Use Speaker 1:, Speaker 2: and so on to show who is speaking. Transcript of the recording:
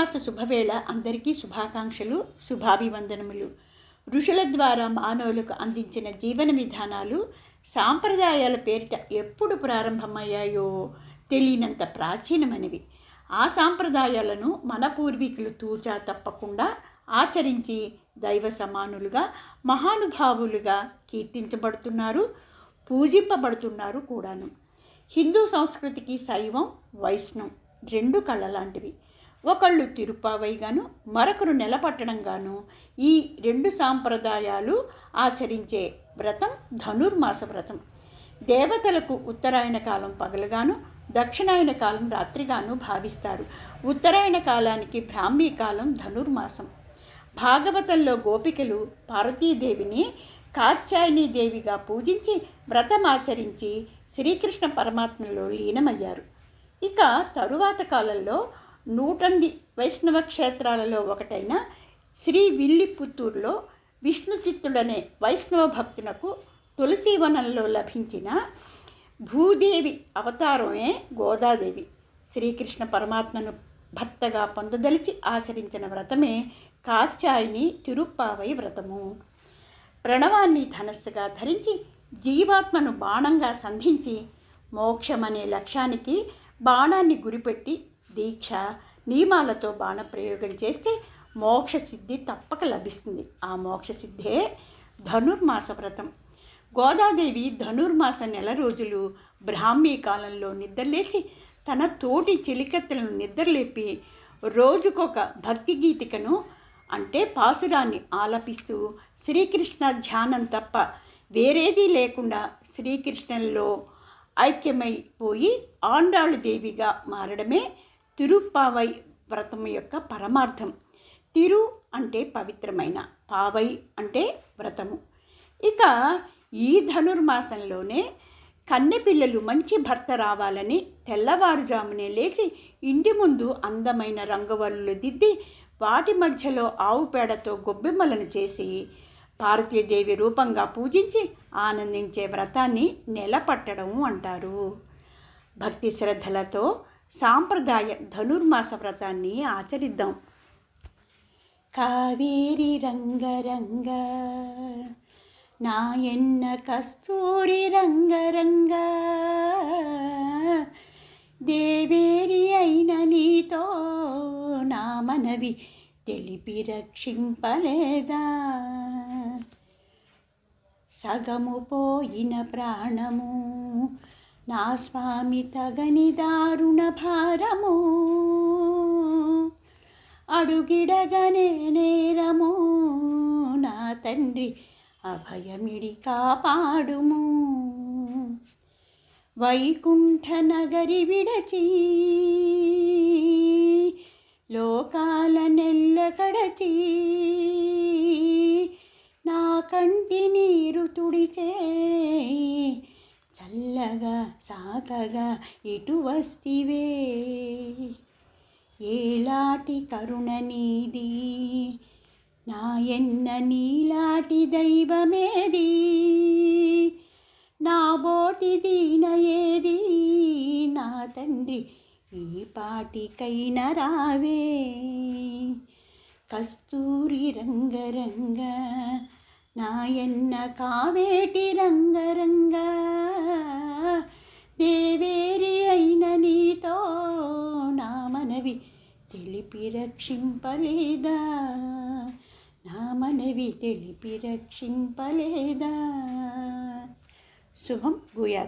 Speaker 1: మాస శుభవేళ అందరికీ శుభాకాంక్షలు శుభాభివందనములు. ఋషుల ద్వారా మానవులకు అందించిన జీవన విధానాలు సాంప్రదాయాల పేరిట ఎప్పుడు ప్రారంభమయ్యాయో తెలియనంత ప్రాచీనమైనవి. ఆ సాంప్రదాయాలను మన పూర్వీకులు తూచా తప్పకుండా ఆచరించి దైవ సమానులుగా మహానుభావులుగా కీర్తించబడుతున్నారు పూజింపబడుతున్నారు కూడాను. హిందూ సంస్కృతికి శైవం వైష్ణవం రెండు కళ లాంటివి ఒకళ్ళు తిరుపావైగాను మరొకరు నెలపట్టడంగాను ఈ రెండు సాంప్రదాయాలు ఆచరించే వ్రతం ధనుర్మాస వ్రతం. దేవతలకు ఉత్తరాయణ కాలం పగలుగాను దక్షిణాయన కాలం రాత్రిగాను భావిస్తారు. ఉత్తరాయణ కాలానికి బ్రాహ్మీ కాలం ధనుర్మాసం. భాగవతంలో గోపికలు పార్వతీదేవిని కాత్యాయని దేవిగా పూజించి వ్రతమాచరించి శ్రీకృష్ణ పరమాత్మలో లీనమయ్యారు. ఇక తరువాత కాలంలో నూటంది వైష్ణవ క్షేత్రాలలో ఒకటైన శ్రీ విల్లిపుత్తూరులో విష్ణు చిత్తుడనే వైష్ణవ భక్తునకు తులసీవనంలో లభించిన భూదేవి అవతారమే గోదాదేవి. శ్రీకృష్ణ పరమాత్మను భర్తగా పొందదలిచి ఆచరించిన వ్రతమే కాచాయిని తిరుప్పావై వ్రతము. ప్రణవాన్ని ధనస్సుగా ధరించి జీవాత్మను బాణంగా సంధించి మోక్షమనే లక్ష్యానికి బాణాన్ని గురిపెట్టి దీక్ష నియమాలతో బాణప్రయోగం చేస్తే మోక్ష సిద్ధి తప్పక లభిస్తుంది. ఆ మోక్ష సిద్ధే ధనుర్మాస వ్రతం. గోదాదేవి ధనుర్మాస నెల రోజులు బ్రాహ్మీ కాలంలో నిద్రలేచి తన తోటి చెలికత్తెలను నిద్రలేపి రోజుకొక భక్తి గీతికను అంటే పాసురాన్ని ఆలపిస్తూ శ్రీకృష్ణ ధ్యానం తప్ప వేరేది లేకుండా శ్రీకృష్ణంలో ఐక్యమైపోయి ఆండాళు దేవిగా మారడమే తిరుపావై వ్రతం యొక్క పరమార్థం. తిరు అంటే పవిత్రమైన పావై అంటే వ్రతము. ఇక ఈ ధనుర్మాసంలోనే కన్నెపిల్లలు మంచి భర్త రావాలని తెల్లవారుజామునే లేచి ఇంటి ముందు అందమైన రంగవల్లులు దిద్ది వాటి మధ్యలో ఆవు పేడతో గొబ్బెమ్మలను చేసి పార్వతీదేవి రూపంగా పూజించి ఆనందించే వ్రతాన్ని నెలపట్టడం అంటారు. భక్తి శ్రద్ధలతో సాంప్రదాయ ధనుర్మాస వ్రతాన్ని ఆచరిద్దాం. కావేరి రంగరంగ నాయన్న కస్తూరి రంగరంగ దేవేరి అయిన నీతో నా మనవి తెలిపి రక్షింపలేదా? సగము పోయిన ప్రాణము నా స్వామి తగని దారుణ భారము. అడుగిడగనే నేరము. నా తండ్రి అభయమిడి కాపాడుము. వైకుంఠ నగరి విడచి లోకాల నెల్ల కడచి నా కంటి నీరు తుడిచే చల్లగా సాకగా ఇటు వస్తివే ఏలాటి కరుణ నీది నాయన్న నీలాటి దైవమేది నా బోటి దీన ఏది నా తండ్రి ఈ పాటికైన రావే కస్తూరి రంగరంగ నాయన్న కావేటి రంగరంగ దేవేరి అయిన నీతో నా మనవి తెలిపి రక్షింపలేదా? నా మనవి తెలిపి రక్షింపలేదా? శుభం గుయా